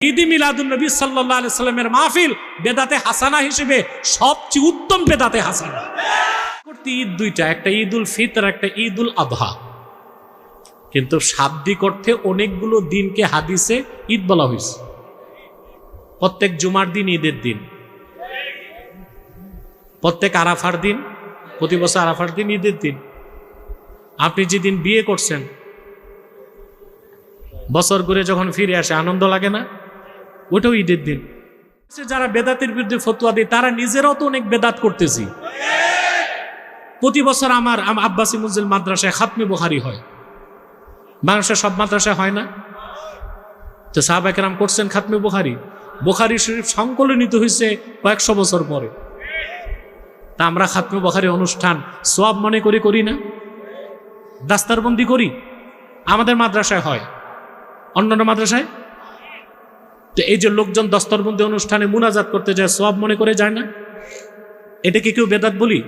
ঈদি মিলাদুল নবী সাল্লাহ আলি সাল্লামের মাহফিল বেদাতে হাসানা হিসেবে সবচেয়ে উত্তম বেদাতে হাসানা। করতে ঈদ দুইটা, একটা ঈদ উল ফিতর, একটা ঈদ উল আবহা কিন্তু শাব্দিক অর্থে অনেকগুলো দিনকে হাদিসে ঈদ বলা হয়েছে। প্রত্যেক জুমার দিন ঈদের দিন। প্রত্যেক আরাফার দিন, প্রতি বছর আরাফার দিন ঈদের দিন। আপনি যেদিন বিয়ে করছেন, বছর ঘুরে যখন ফিরে আসে, আনন্দ লাগে না? ওটাও ঈদের দিন। যারা বেদাতের বিরুদ্ধে ফতুয়া দেয়, তারা নিজেরাও তো অনেক বেদাত করতেছি। প্রতি বছর আমার আম- আব্বাসি মুজিল মাদ্রাসায় খাতমে বুহারি হয়। বাংলাদেশের সব মাদ্রাসায় হয় না? তো সাহাবাকেরাম করছেন খাতমে বুখারি। বুখারি শরীফ সংকলনিত হয়েছে কয়েকশো বছর পরে। তা আমরা খাতমে বুখারি অনুষ্ঠান সব মনে করে, করি না? দাস্তারবন্দি করি? আমাদের মাদ্রাসায় হয়। অন্যান্য মাদ্রাসায়? তো এই যে লোকজন দস্তরবন্দি অনুষ্ঠানে মুনাজাত করতে যায় সব মনে করে যায় না? এটা কি কেউ বেদাত বলি?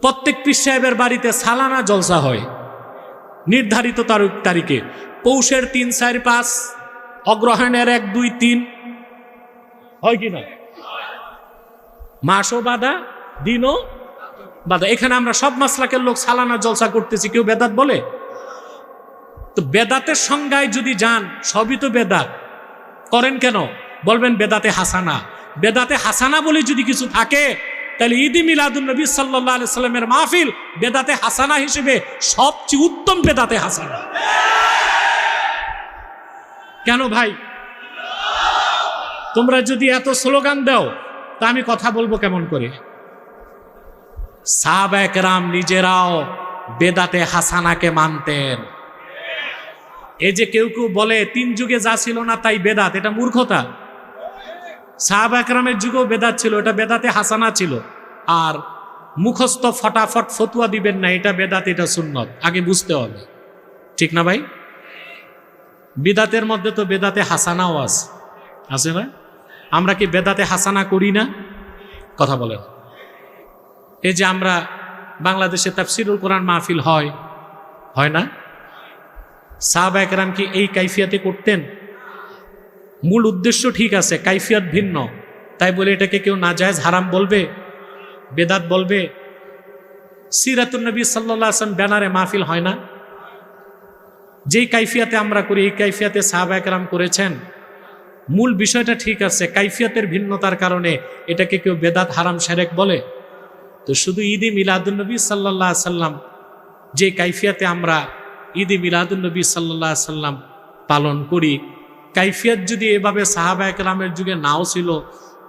প্রত্যেক পীর সাহেবের বাড়িতে সালানা জলসা হয়। নির্ধারিত তারিখ। পৌষের তিন, চার, পাঁচ, অগ্রহায়ণের এক, দুই, তিন। হয় কি না? মাসও বাধা, দিনও বাধা। এখানে আমরা সব মাসলাকের লোক সালানা জলসা করতেছি, কেউ বেদাত বলে? তো বেদাতের সংজ্ঞায় যদি যান, সবই তো বেদাত। করেন কেন? বলবেন, বেদাতে হাসানা। বেদাতে হাসানা বলে যদি কিছু থাকে, তাহলে ঈদি মিলাদুল নবী সাল্লাহ সাল্লামের মাহফিল বেদাতে হাসানা হিসেবে সবচেয়ে উত্তম বেদাতে হাসানা। কেন ভাই? তোমরা যদি এত স্লোগান দাও, তা আমি কথা বলব কেমন করে? সাহাবায়করাম নিজেরাও বেদাতে হাসানাকে মানতেন। এই যে কেউ কেউ বলে, তিন যুগে যা ছিল না তাই বেদাত। এটা মূর্খতা। সাহাব একরামের যুগেও বেদাত ছিল, এটা বেদাতে হাসানা ছিল। আর মুখস্থ ফটাফট ফতুয়া দিবেন না, এটা বেদাত, এটা সুন্নত। আগে বুঝতে হবে। ঠিক না ভাই? বেদাতের মধ্যে তো বেদাতে হাসানাও আছে। আছে না? আমরা কি বেদাতে হাসানা করি না? কথা বলেন। এই যে আমরা বাংলাদেশে তাফসিরুল কোরআন মাহফিল হয় হয় না? সাহাবা একরাম কি এই কাইফিয়াতে করতেন? মূল উদ্দেশ্য ঠিক আছে, কাইফিয়াত ভিন্ন। তাই বলে এটাকে কেউ না নাজায়জ হারাম বলবে? বেদাত বলবে? সিরাতুল নবী সাল্লাহ আসলাম ব্যানারে মাহফিল হয় না? যেই কাইফিয়াতে আমরা করি, এই কাইফিয়াতে সাহাবা একরাম করেছেন। মূল বিষয়টা ঠিক আছে, কাইফিয়াতের ভিন্নতার কারণে এটাকে কেউ বেদাত হারাম সেরেক বলে। তো শুধু ঈদি মিলাদুলনবী সাল্লাহ সাল্লাম যে কাইফিয়াতে আমরা ঈদি মিলাদুলনবী সাল্লাহ সাল্লাম পালন করি। কাইফিয়াত যদি এভাবে সাহাবা একরামের যুগে নাও ছিল,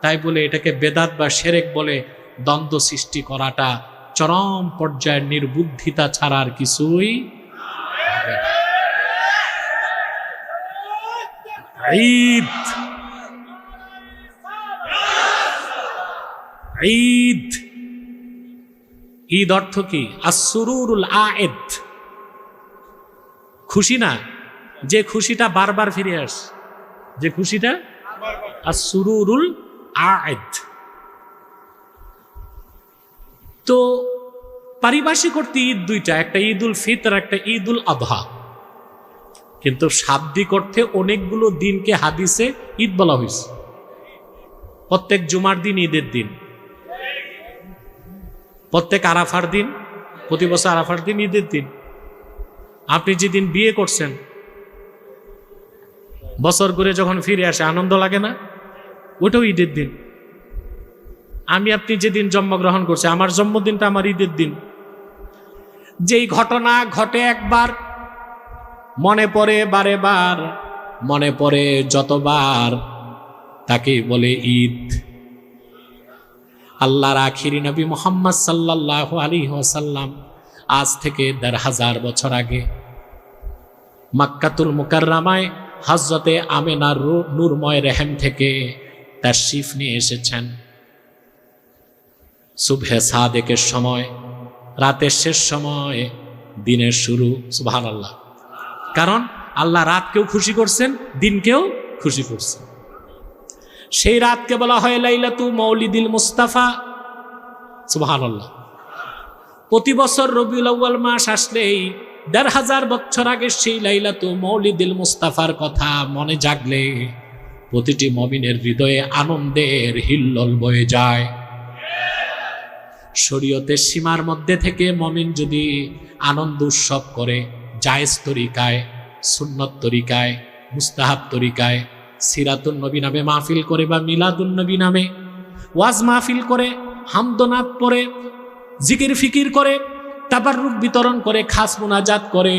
তাই বলে এটাকে বেদাত বা সেরেক বলে দ্বন্দ্ব সৃষ্টি করাটা চরম পর্যায়ের নির্বুদ্ধিতা ছাড়ার কিছুই ঈদ। ঈদ। ঈদ অর্থ কি? আসুরুল আয়েদ। খুশি না? যে খুশিটা বারবার ফিরে আস যে খুশিটা? আসুরুল আয়েদ তো পারিভাষিক অর্থে ঈদ দুইটা, একটা ঈদ উল ফিতর, একটা ঈদ উল আবহা কিন্তু শাব্দিক অর্থে অনেকগুলো দিনকে হাদিসে ঈদ বলা হয়েছে। প্রত্যেক জুমার দিন ঈদের দিন। প্রত্যেক আরাফার দিন, প্রতি বছর আরাফার দিন ঈদের দিন। আপনি যেদিন বিয়ে করছেন, বছর ঘুরে যখন ফিরে আসে, আনন্দ লাগে না? ওটাও ঈদের দিন। আমি আপনি যেদিন জন্মগ্রহণ করছি আমার জন্মদিনটা আমার ঈদের দিন। যেই ঘটনা ঘটে একবার, মনে পড়ে বারে বার, মনে পড়ে যতবার, তাকে বলে ঈদ। আল্লাহর আখিরি নবী মোহাম্মদ সাল্লাহ আলী ওয়াসাল্লাম আজ থেকে দেড় হাজার বছর আগে মাক্কাতুল মুকাররামায় হজরতে আমেনার নূরময় রেহেম থেকে তার শিফ নিয়ে এসেছেন। সুবহে সাদেকের সময়, রাতের শেষ সময়, দিনের শুরু সুবহান আল্লাহ কারণ আল্লাহ রাতকেও খুশি করছেন, দিনকেও খুশি করছেন। সেই রাতকে বলা হয় লাইলাতু মৌলিদিল মুস্তাফা সুবহান আল্লাহ প্রতি বছর রবিউল আউ্বাল মাস আসলেই দেড় হাজার বছর আগে সেই লাইলা তো মৌলিদিল মুস্তাফার কথা মনে জাগলে প্রতিটি মমিনের হৃদয়ে আনন্দের হিল্লোল বয়ে যায়। শরীয়তের সীমার মধ্যে থেকে মমিন যদি আনন্দ উৎসব করে, জায়েজ তরিকায়, সুন্নত তরিকায়, মুস্তাহাব তরিকায়, সিরাতুন নবী নামে মাহফিল করে বা মিলাদুন নবী নামে ওয়াজ মাহফিল করে হামদনাথ পরে, জিকির ফিকির করে তাবাররুক বিতরণ করে, খাস মোনাজাত করে,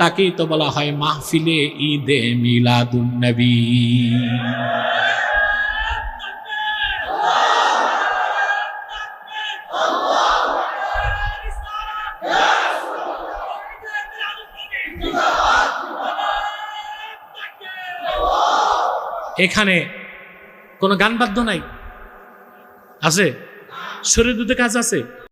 তাকেই তো বলা হয় মাহফিলে ঈদে মিলাদুন নবী। এখানে কোনো গান বাদ্য নাই? আছে? শরীর দুধে কাজ আছে?